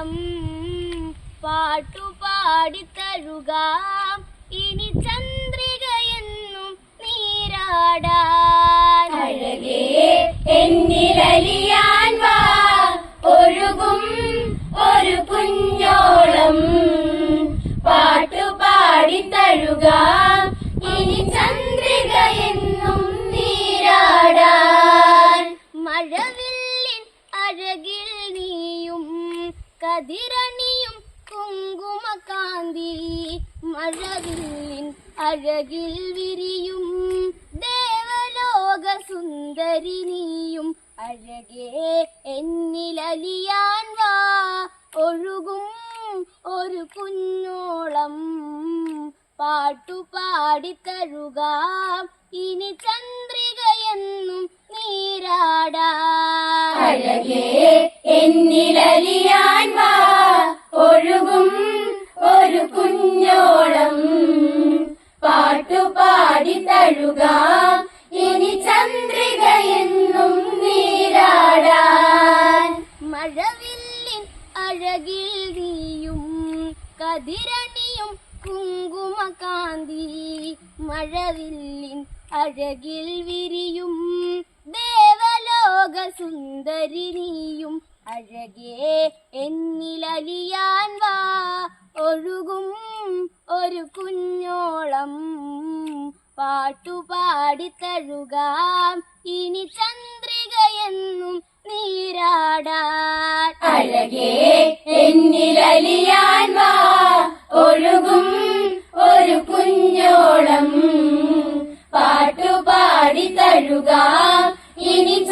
പാട്ടുപാടി പാട്ടുപാടിത്തരുക ഇനി ചന്ദ്രിക എന്നും നീരാടാൻ. അഴകേ കതിരണിയും കുങ്കുമകാന്തി മഴവില്ലിൻ അഴകിൽ വിരിയും ദേവലോക സുന്ദരി അഴകേ എന്നിലലിയാൻ വാ. ഒഴുകും ഒരു കുഞ്ഞോളം പാട്ടുപാടിത്തഴുകാം. ഇനി ചന്ദ്രികയെന്നും അഴകേ എന്നിലലിയാൻ വാ. ഒഴുകും ഒരു കുഞ്ഞോളം. പാട്ടുപാടി തഴുക ഇനി ചന്ദ്രിക എന്നും നീരാടാൻ. മഴവില്ലിൻ അഴകിൽ നീയും കതിരണിയും കുങ്കുമകാന്തി മഴവില്ലിൻ അഴകിൽ വിരിയും. അഴകേ എന്നിലലിയാൻ വാ. ഒഴുകും ഒരു കുഞ്ഞോളം. പാട്ടുപാടി തഴുകാം. ഇനി ചന്ദ്രികയെന്നും നീരാടാൻ. അഴകേ എന്നിലലിയാൻ വാ. ഒഴുകും ഒരു കുഞ്ഞോളം. പാട്ടുപാടി തഴുകാം. ഇനി